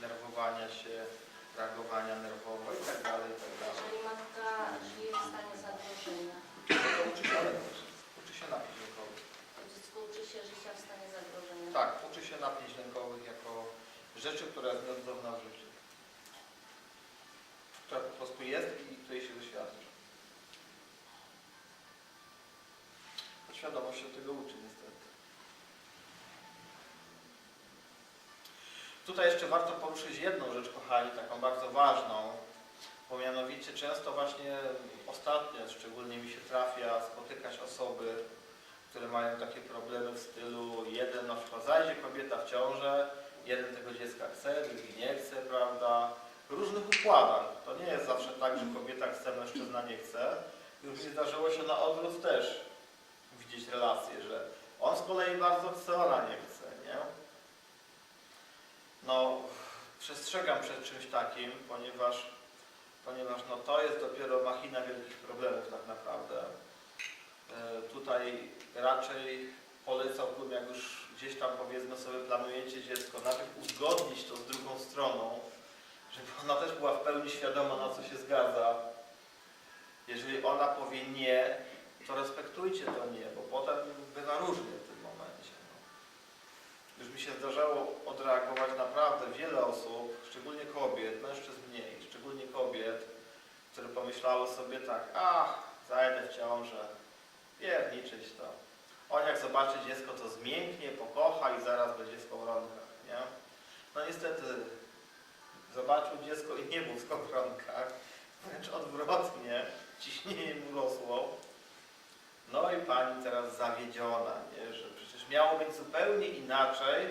nerwowania się, reagowania nerwowo i tak dalej, i tak dalej. Jeżeli matka żyje w stanie zagrożenia, To uczy się lękać. Uczy się napięć lękowych. to dziecko uczy się życia w stanie zagrożenia. Tak, uczy się napięć lękowych jako rzeczy, która jest nieodzowna w życiu. Która po prostu jest i której się doświadcza. Podświadomość się tego uczy niestety. Tutaj jeszcze warto poruszyć jedną rzecz, kochani, taką bardzo ważną, bo mianowicie często właśnie ostatnio, szczególnie mi się trafia spotykać osoby, które mają takie problemy w stylu jeden na przykład zajdzie kobieta w ciążę, jeden tego dziecka chce, drugi nie chce, prawda? Różnych układach. To nie jest zawsze tak, że kobieta chce, mężczyzna nie chce. Już mi zdarzyło się na odwrót też widzieć relacje, że on z kolei bardzo chce, ona nie chce, nie? No, przestrzegam przed czymś takim, ponieważ, ponieważ no, to jest dopiero machina wielkich problemów tak naprawdę. E, Tutaj raczej polecałbym, jak już gdzieś tam powiedzmy sobie planujecie dziecko, najpierw uzgodnić to z drugą stroną, żeby ona też była w pełni świadoma, na co się zgadza. Jeżeli ona powie nie, to respektujcie to nie, bo potem bywa różnie Już mi się zdarzało odreagować naprawdę wiele osób, szczególnie kobiet, mężczyzn mniej, szczególnie kobiet, które pomyślały sobie tak, ach, zajdę w ciążę, pierniczyć to. On jak zobaczy dziecko, to zmięknie, pokocha i zaraz będzie w skowronkach, nie? No niestety, zobaczył dziecko i nie był w skowronkach, wręcz odwrotnie, ciśnienie mu rosło. No i pani teraz zawiedziona, nie? że miało być zupełnie inaczej,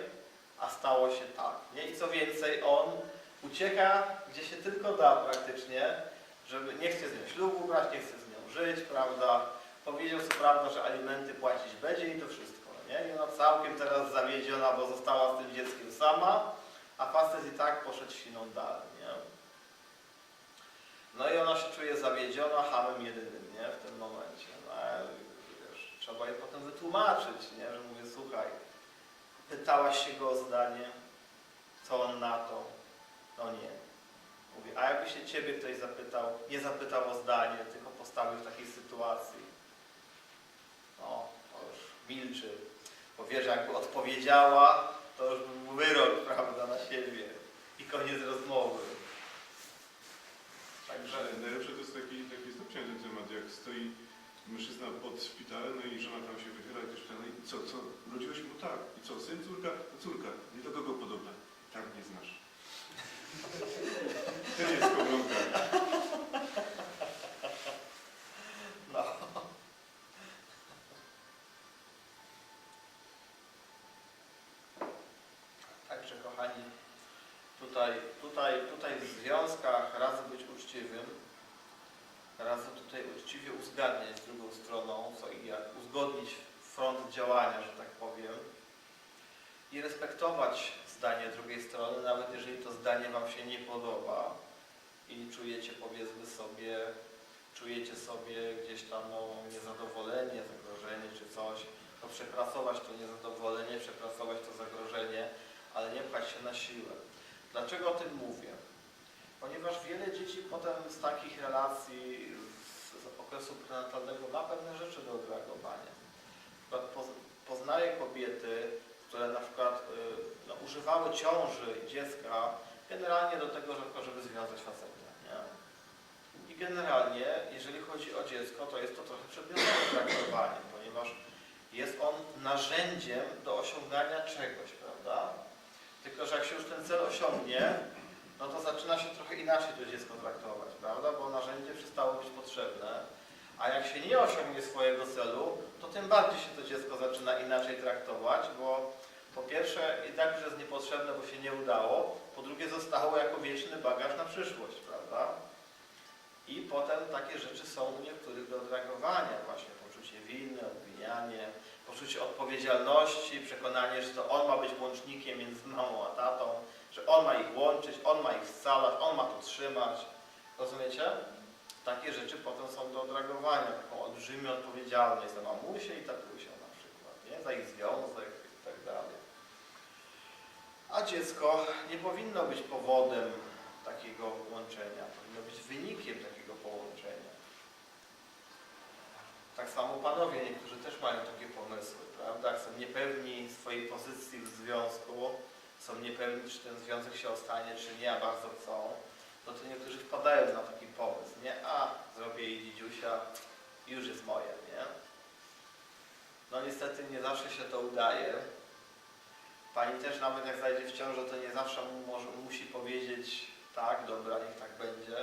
a stało się tak. Nie? I co więcej, on ucieka gdzie się tylko da praktycznie, żeby nie chce z nią ślubu brać, nie chce z nią żyć, prawda? Powiedział co prawda, że alimenty płacić będzie i to wszystko, nie? I ona całkiem teraz zawiedziona, bo została z tym dzieckiem sama, a facet i tak poszedł świną dalej, nie? No i ona się czuje zawiedziona hamem jedynym, nie? W tym momencie. No, trzeba jej potem wytłumaczyć, nie? Że mówię, słuchaj, pytałaś się go o zdanie, co on na to? No nie. Mówię, a jakby się ciebie ktoś zapytał, nie zapytał o zdanie, tylko postawił w takiej sytuacji, no, to już milczy. Bo wie, że jakby odpowiedziała, to już by był wyrok, prawda, na siebie. I koniec rozmowy. Także... Ale najlepsze to jest taki, taki ten temat, jak stoi mężczyzna pod szpitalem, no i żona tam się wychyla i pyta, no i co, co, urodziłeś mu tak, i co, syn, córka? No córka, nie do kogo podobna? Tak nie znasz. Ten jest skowronka. No. Także kochani, tutaj, tutaj, tutaj w związkach razy być uczciwym, uczciwie uzgadniać z drugą stroną, co i jak, uzgodnić front działania, że tak powiem, i respektować zdanie drugiej strony, nawet jeżeli to zdanie Wam się nie podoba i czujecie powiedzmy sobie, czujecie sobie gdzieś tam no, niezadowolenie, zagrożenie czy coś, to przepracować to niezadowolenie, przepracować to zagrożenie, ale nie pchać się na siłę. Dlaczego o tym mówię? Ponieważ wiele dzieci potem z takich relacji okresu prenatalnego ma pewne rzeczy do odreagowania. Na Poznaję kobiety, które na przykład y, no, używały ciąży dziecka generalnie do tego, żeby związać faceta. Nie? I generalnie, jeżeli chodzi o dziecko, to jest to trochę przedmiotowe traktowanie, ponieważ jest on narzędziem do osiągania czegoś, prawda? Tylko, że jak się już ten cel osiągnie, no to zaczyna się trochę inaczej to dziecko traktować, prawda? Bo narzędzie przestało być potrzebne. A jak się nie osiągnie swojego celu, to tym bardziej się to dziecko zaczyna inaczej traktować, bo po pierwsze i tak już jest niepotrzebne, bo się nie udało, po drugie zostało jako wieczny bagaż na przyszłość, prawda? I potem takie rzeczy są u niektórych do odreagowania, właśnie poczucie winy, obwinianie, poczucie odpowiedzialności, przekonanie, że to on ma być łącznikiem między mamą a tatą, że on ma ich łączyć, on ma ich scalać, on ma to trzymać. Rozumiecie? Takie rzeczy potem są do odreagowania, taką olbrzymią odpowiedzialność za mamusię i tatusią na przykład, nie? za ich związek i tak dalej. A dziecko nie powinno być powodem takiego łączenia, powinno być wynikiem takiego połączenia. Tak samo panowie, niektórzy też mają takie pomysły, prawda? Są niepewni swojej pozycji w związku, są niepewni, czy ten związek się ostanie, czy nie, a bardzo chcą, no to niektórzy wpadają na taki pomysł, nie? A, zrobię jej dzidziusia, już jest moje, nie? No niestety nie zawsze się to udaje. Pani też nawet jak zajdzie w ciążę, to nie zawsze mu może, musi powiedzieć tak, dobra, niech tak będzie.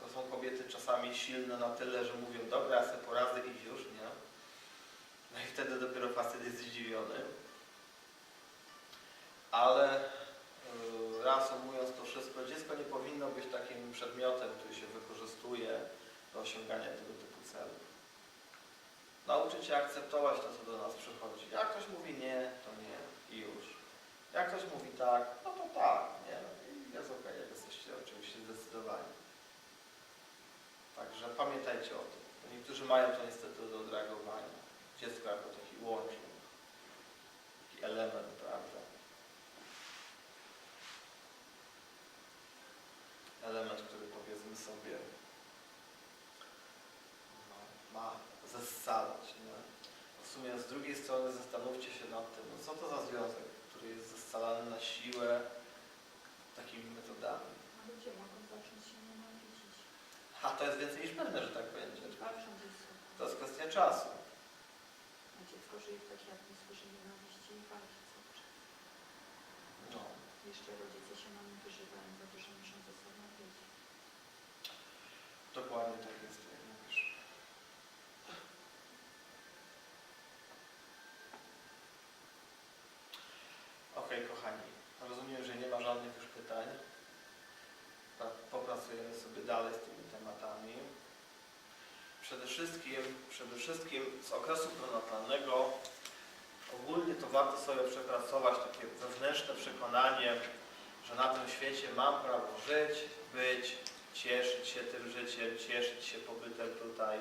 To są kobiety czasami silne na tyle, że mówią, dobra, ja sobie poradzę i już, nie? No i wtedy dopiero facet jest zdziwiony. Ale reasumując to wszystko, dziecko nie powinno być takim przedmiotem, który się wykorzystuje do osiągania tego typu celów. Nauczyć się akceptować to, co do nas przychodzi. Jak ktoś mówi nie, to nie i już. Jak ktoś mówi tak, no to tak, nie? I jest okej, jak jesteście oczywiście zdecydowani. Także pamiętajcie o tym. Niektórzy mają to niestety do odreagowania. Dziecko jako taki łącznik, taki element, prawda? Element, który powiedzmy sobie no, ma zescalać, nie? W sumie z drugiej strony zastanówcie się nad tym, no co to za związek, który jest zescalany na siłę takimi metodami. A ludzie mogą zacząć się nienawidzić. A to jest więcej niż pewne, że tak będzie. Walczą ze sobą. To jest kwestia czasu. A dziecko żyje w takiej atmosferze nienawiści i walki cały czas. No. Jeszcze rodzice się na nim wyżywają za to, że muszą ze sobą być. Dokładnie tak jest, jak mówisz. Okej, kochani. Rozumiem, że nie ma żadnych już pytań. Pra- Popracujemy sobie dalej z tymi tematami. Przede wszystkim, przede wszystkim z okresu prenatalnego ogólnie to warto sobie przepracować takie wewnętrzne przekonanie, że na tym świecie mam prawo żyć, być, cieszyć się tym życiem, cieszyć się pobytem tutaj.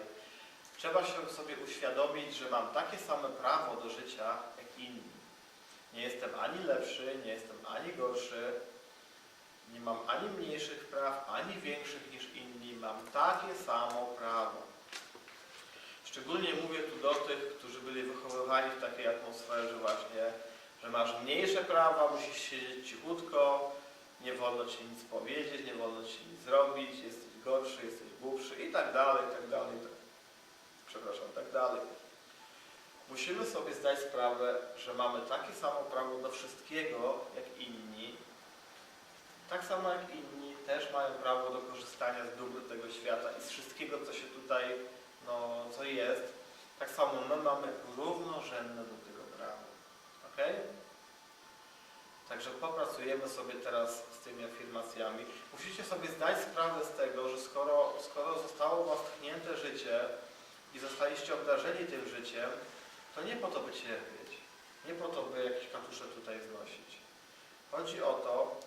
Trzeba się sobie uświadomić, że mam takie same prawo do życia jak inni. Nie jestem ani lepszy, nie jestem ani gorszy, nie mam ani mniejszych praw, ani większych niż inni. Mam takie samo prawo. Szczególnie mówię tu do tych, którzy byli wychowywani w takiej atmosferze właśnie, że masz mniejsze prawa, musisz siedzieć cichutko, nie wolno ci nic powiedzieć, nie wolno ci nic zrobić, jesteś gorszy, jesteś głupszy i tak dalej, tak dalej, tak, przepraszam, tak dalej. Musimy sobie zdać sprawę, że mamy takie samo prawo do wszystkiego, jak inni. Tak samo jak inni też mają prawo do korzystania z dóbr tego świata i z wszystkiego, co się tutaj, no, co jest. Tak samo my mamy równorzędne do tego prawo. ok? Także popracujemy sobie teraz z tymi afirmacjami. Musicie sobie zdać sprawę z tego, że skoro, skoro zostało Was tchnięte życie i zostaliście obdarzeni tym życiem, to nie po to, by cierpieć. Nie po to, by jakieś katusze tutaj znosić. Chodzi o to,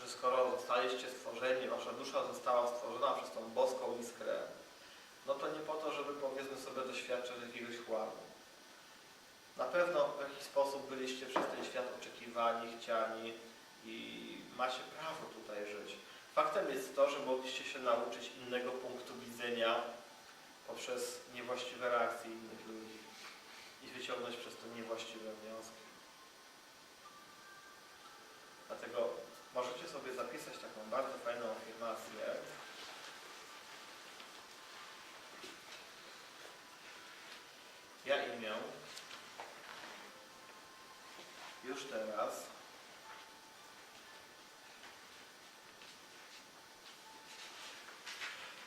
że skoro zostaliście stworzeni, Wasza dusza została stworzona przez tą boską iskrę, no to nie po to, żeby powiedzmy sobie doświadczać jakiegoś chłamu. Na pewno w jakiś sposób byliście przez ten świat oczekiwani, chciani i macie prawo tutaj żyć. Faktem jest to, że mogliście się nauczyć innego punktu widzenia poprzez niewłaściwe reakcje innych ludzi wyciągnąć przez to niewłaściwe wnioski. Dlatego możecie sobie zapisać taką bardzo fajną afirmację. Ja imię już teraz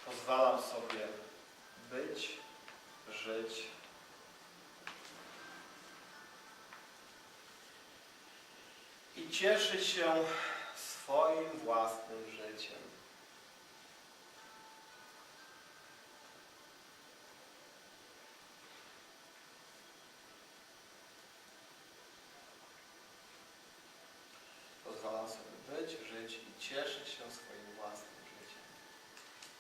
pozwalam sobie być, żyć i cieszyć się swoim własnym życiem.